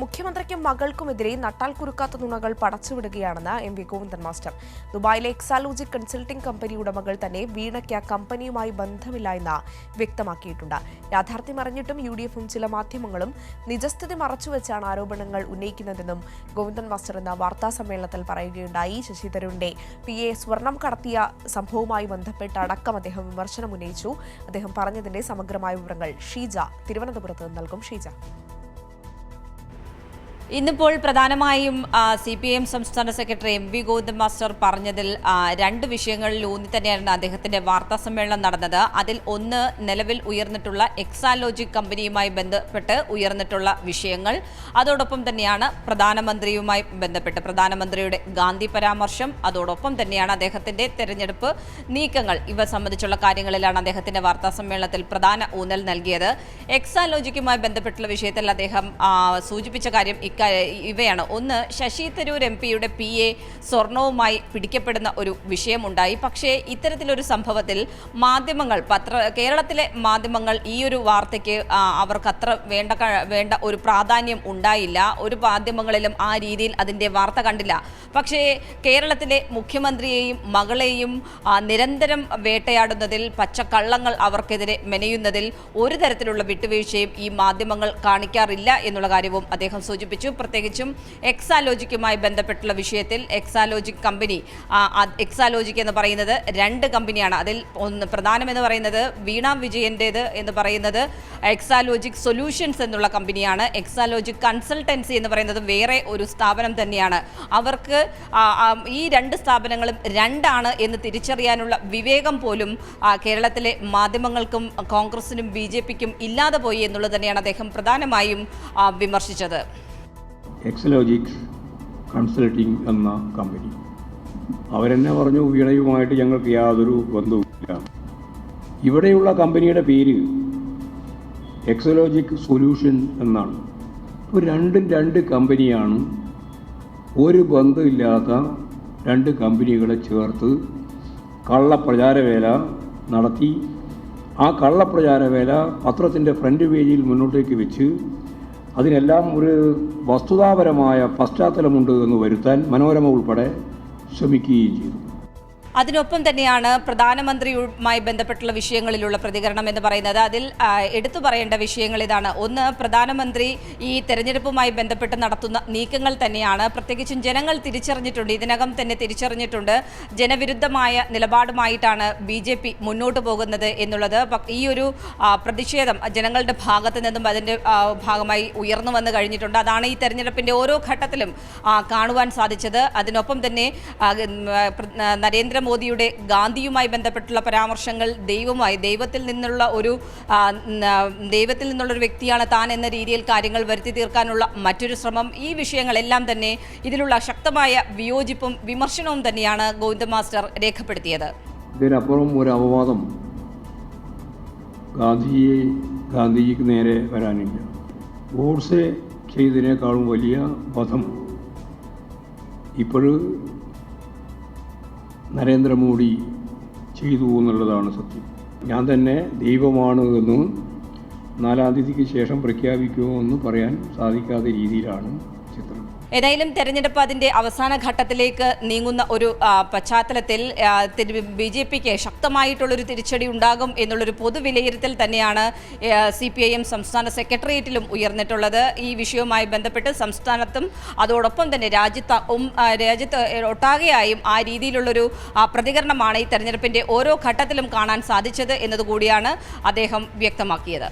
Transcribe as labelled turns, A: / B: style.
A: മുഖ്യമന്ത്രിക്കും മകൾക്കുമെതിരെ നട്ടാൽ കുറുക്കാത്ത നുണകൾ പടച്ചുവിടുകയാണെന്ന് എം വി ഗോവിന്ദൻ മാസ്റ്റർ. ദുബായിലെ എക്സാലോജി കൺസൾട്ടിംഗ് കമ്പനി ഉടമകൾ തന്നെ വീണയ്ക്ക് കമ്പനിയുമായി ബന്ധമില്ല എന്ന് വ്യക്തമാക്കിയിട്ടുണ്ട്. യാഥാർത്ഥ്യം അറിഞ്ഞിട്ടും യു ഡി എഫും ചില മാധ്യമങ്ങളും നിജസ്ഥിതി മറച്ചുവെച്ചാണ് ആരോപണങ്ങൾ ഉന്നയിക്കുന്നതെന്നും ഗോവിന്ദൻ മാസ്റ്റർ എന്ന വാർത്താ സമ്മേളനത്തിൽ പറയുകയുണ്ടായി. ശശി തരൂരിന്റെ പി എ സ്വർണം കടത്തിയ സംഭവവുമായി ബന്ധപ്പെട്ട് അടക്കം അദ്ദേഹം വിമർശനം ഉന്നയിച്ചു അദ്ദേഹം പറഞ്ഞതിന്റെ സമഗ്രമായ വിവരങ്ങൾ ഷീജ തിരുവനന്തപുരത്ത് നൽകും. ഷീജ.
B: ഇന്നിപ്പോൾ പ്രധാനമായും സി പി എം സംസ്ഥാന secretary M V Govindan master പറഞ്ഞതിൽ രണ്ട് വിഷയങ്ങളിൽ ഊന്നി തന്നെയാണ് അദ്ദേഹത്തിന്റെ വാർത്താ സമ്മേളനം നടന്നത്. അതിൽ ഒന്ന് നിലവിൽ ഉയർന്നിട്ടുള്ള എക്സാലോജിക് കമ്പനിയുമായി ബന്ധപ്പെട്ട് ഉയർന്നിട്ടുള്ള വിഷയങ്ങൾ. അതോടൊപ്പം തന്നെയാണ് പ്രധാനമന്ത്രിയുമായി ബന്ധപ്പെട്ട് പ്രധാനമന്ത്രിയുടെ ഗാന്ധി പരാമർശം. അതോടൊപ്പം തന്നെയാണ് അദ്ദേഹത്തിന്റെ തെരഞ്ഞെടുപ്പ് നീക്കങ്ങൾ. ഇവ സംബന്ധിച്ചുള്ള കാര്യങ്ങളിലാണ് അദ്ദേഹത്തിന്റെ വാർത്താ സമ്മേളനത്തിൽ പ്രധാന ഊന്നൽ നൽകിയത്. എക്സാലോജിക്കുമായി ബന്ധപ്പെട്ടുള്ള വിഷയത്തിൽ അദ്ദേഹം സൂചിപ്പിച്ച കാര്യം ഇവയാണ്. ഒന്ന് ശശി തരൂർ എം പിയുടെ പി എ സ്വർണവുമായി പിടിക്കപ്പെടുന്ന ഒരു വിഷയമുണ്ടായി. പക്ഷേ ഇത്തരത്തിലൊരു സംഭവത്തിൽ മാധ്യമങ്ങൾ പത്ര കേരളത്തിലെ മാധ്യമങ്ങൾ ഈ ഒരു വാർത്തയ്ക്ക് അവർക്ക് അത്ര വേണ്ട വേണ്ട ഒരു പ്രാധാന്യം ഉണ്ടായില്ല. ഒരു മാധ്യമങ്ങളിലും ആ രീതിയിൽ അതിന്റെ വാർത്ത കണ്ടില്ല. പക്ഷേ കേരളത്തിലെ മുഖ്യമന്ത്രിയെയും മകളെയും നിരന്തരം വേട്ടയാടുന്നതിൽ പച്ചക്കള്ളങ്ങൾ അവർക്കെതിരെ മെനയുന്നതിൽ ഒരു തരത്തിലുള്ള വിട്ടുവീഴ്ചയും ഈ മാധ്യമങ്ങൾ കാണിക്കാറില്ല എന്നുള്ള കാര്യവും അദ്ദേഹം സൂചിപ്പിച്ചു. പ്രത്യേകിച്ചും എക്സാലോജിക്കുമായി ബന്ധപ്പെട്ടുള്ള വിഷയത്തിൽ എക്സാലോജിക് കമ്പനി എക്സാലോജിക് എന്ന് പറയുന്നത് രണ്ട് കമ്പനിയാണ്. അതിൽ ഒന്ന് പ്രധാനമെന്ന് പറയുന്നത് വീണ വിജയന്റേത് എന്ന് പറയുന്നത് എക്സാലോജിക് സൊല്യൂഷൻസ് എന്നുള്ള കമ്പനിയാണ്. എക്സാലോജിക് കൺസൾട്ടൻസി എന്ന് പറയുന്നത് വേറെ ഒരു സ്ഥാപനം തന്നെയാണ്. അവർക്ക് ഈ രണ്ട് സ്ഥാപനങ്ങളും രണ്ടാണ് എന്ന് തിരിച്ചറിയാനുള്ള വിവേകം പോലും കേരളത്തിലെ മാധ്യമങ്ങൾക്കും കോൺഗ്രസിനും ബി ജെ പിക്കും ഇല്ലാതെ പോയി എന്നുള്ളത് തന്നെയാണ് അദ്ദേഹം പ്രധാനമായും വിമർശിച്ചത്.
C: എക്സലോജിക്സ് കൺസൾട്ടിംഗ് എന്ന കമ്പനി. അവരെന്നെ പറഞ്ഞു വീണയുമായിട്ട് ഞങ്ങൾക്ക് യാതൊരു ബന്ധവുമില്ല. ഇവിടെയുള്ള കമ്പനിയുടെ പേര് എക്സലോജിക് സൊല്യൂഷൻ എന്നാണ്. ഇപ്പോൾ രണ്ടും രണ്ട് കമ്പനിയാണ്. ഒരു ബന്ധമില്ലാത്ത രണ്ട് കമ്പനികളെ ചേർത്ത് കള്ളപ്രചാരവേല നടത്തി. ആ കള്ളപ്രചാരവേല പത്രത്തിന്റെ ഫ്രണ്ട് പേജിൽ മുന്നോട്ടേക്ക് വെച്ച് അതിനെല്ലാം ഒരു വസ്തുതാപരമായ പശ്ചാത്തലമുണ്ട് എന്ന് വരുത്താൻ മനോരമ ഉൾപ്പെടെ ശ്രമിക്കുകയും ചെയ്തു.
B: അതിനൊപ്പം തന്നെയാണ് പ്രധാനമന്ത്രിയുമായി ബന്ധപ്പെട്ടുള്ള വിഷയങ്ങളിലുള്ള പ്രതികരണം എന്ന് പറയുന്നത്. അതിൽ എടുത്തു പറയേണ്ട വിഷയങ്ങൾ ഇതാണ്. ഒന്ന് പ്രധാനമന്ത്രി ഈ തെരഞ്ഞെടുപ്പുമായി ബന്ധപ്പെട്ട് നടത്തുന്ന നീക്കങ്ങൾ തന്നെയാണ്. പ്രത്യേകിച്ചും ജനങ്ങൾ തിരിച്ചറിഞ്ഞിട്ടുണ്ട് ഇതിനകം തന്നെ തിരിച്ചറിഞ്ഞിട്ടുണ്ട്. ജനവിരുദ്ധമായ നിലപാടുമായിട്ടാണ് ബി ജെ പി മുന്നോട്ട് പോകുന്നത് എന്നുള്ളത്. ഈ ഒരു പ്രതിഷേധം ജനങ്ങളുടെ ഭാഗത്തു നിന്നും അതിന്റെ ഭാഗമായി ഉയർന്നു വന്നു കഴിഞ്ഞിട്ടുണ്ട്. അതാണ് ഈ തെരഞ്ഞെടുപ്പിന്റെ ഓരോ ഘട്ടത്തിലും കാണുവാൻ സാധിച്ചത്. അതിനൊപ്പം തന്നെ ആ, നരേന്ദ്രമോദിയുടെ ഗാന്ധിയുമായി ബന്ധപ്പെട്ടുള്ള പരാമർശങ്ങൾ ദൈവമായി ദൈവത്തിൽ നിന്നുള്ള ഒരു ദൈവത്തിൽ നിന്നുള്ള ഒരു വ്യക്തിയാണ് താൻ എന്ന രീതിയിൽ കാര്യങ്ങൾ വരുത്തി തീർക്കാനുള്ള മറ്റൊരു ശ്രമം. ഈ വിഷയങ്ങളെല്ലാം തന്നെ ഇതിലുള്ള ശക്തമായ വിയോജിപ്പും വിമർശനവും തന്നെയാണ് ഗോവിന്ദ മാസ്റ്റർ രേഖപ്പെടുത്തിയത്.
C: ഇതിനപ്പുറം ഒരു അപവാദം ഗാന്ധിയെ ഗാന്ധിജിക്ക് നേരെ വരാനില്ല. ഗോഡ്സെ ചെയ്തതിനേക്കാളും വലിയ വധം ഇപ്പോൾ നരേന്ദ്രമോദി ചെയ്തു എന്നുള്ളതാണ് സത്യം. ഞാൻ തന്നെ ദൈവമാണ് എന്ന് നാലാം തീയതിക്ക് ശേഷം പ്രഖ്യാപിക്കുമോ എന്ന് പറയാൻ സാധിക്കാത്ത രീതിയിലാണ്
B: ഏതായാലും തെരഞ്ഞെടുപ്പ് അതിന്റെ അവസാന ഘട്ടത്തിലേക്ക് നീങ്ങുന്ന ഒരു പശ്ചാത്തലത്തിൽ ബി ജെ പിക്ക് ശക്തമായിട്ടുള്ളൊരു തിരിച്ചടി ഉണ്ടാകും എന്നുള്ളൊരു പൊതുവിലയിരുത്തൽ തന്നെയാണ് സി പി ഐ എം സംസ്ഥാന സെക്രട്ടേറിയറ്റിലും ഉയർന്നിട്ടുള്ളത്. ഈ വിഷയവുമായി ബന്ധപ്പെട്ട് സംസ്ഥാനത്തും അതോടൊപ്പം തന്നെ രാജ്യത്ത് രാജ്യത്ത് ഒട്ടാകെയായും ആ രീതിയിലുള്ളൊരു പ്രതികരണമാണ് ഈ തെരഞ്ഞെടുപ്പിന്റെ ഓരോ ഘട്ടത്തിലും കാണാൻ സാധിച്ചത് എന്നതുകൂടിയാണ് അദ്ദേഹം വ്യക്തമാക്കിയത്.